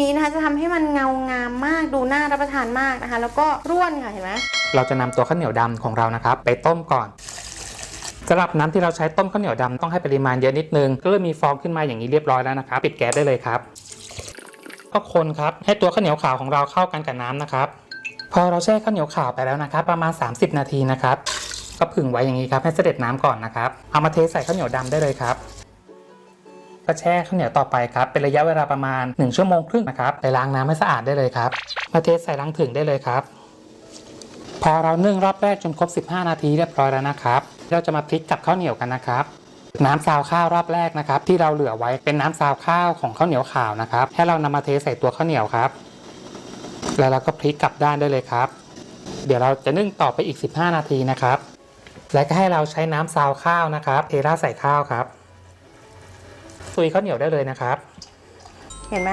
นี้นะคะจะทำให้มันเงางามมากดูน่ารับประทานมากนะคะ แล้วก็ร่วนค่ะเห็นไหมเราจะนำตัวข้าวเหนียวดำของเรานะครับ ไปต้มก่อนสำหรับน้ำที่เราใช้ต้มข้าวเหนียวดำต้องให้ปริมาณเยอะนิดนึง ก็เลยมีฟองขึ้นมาอย่างนี้เรียบร้อยแล้วนะครับ ปิดแก๊สได้เลยครับก็คนครับให้ตัวข้าวเหนียวขาวของเราเข้ากันกับน้ำนะครับ พอเราแช่ข้าวเหนียวขาวไปแล้วนะครับ ประมาณ 30 นาทีนะครับก็ผึ่งไว้อย่างนี้ครับให้เสด็จน้ำก่อนนะครับเอามาเทใส่ข้าวเหนียวดำได้เลยครับ ก็แช่ข้าวเหนียวต่อไปครับเป็นระยะเวลาประมาณ 1 ชั่วโมงครึ่งนะครับไปล้างน้ำให้สะอาดได้เลยครับมาเทใส่ลังถึงได้เลยครับ พอเรานึ่งรอบแรกจนครบ 15 นาทีเรียบร้อยแล้วนะครับ เราจะมาพลิกกับข้าวเหนียวกันนะครับน้ำซาวข้าวรอบแรกนะครับ ที่เราเหลือไว้เป็นน้ำซาวข้าวของข้าวเหนียวขาวนะครับให้เรานำมาเทใส่ตัวข้าวเหนียวครับ แล้วเราก็พลิกกลับด้านได้เลยครับ เดี๋ยวเราจะนึ่งต่อไปอีก 15 นาทีนะครับ และก็ให้เราใช้น้ำซาวข้าวนะครับเทราใส่ข้าวครับ ซุยข้าวเหนียวได้เลยนะครับ เห็นไหม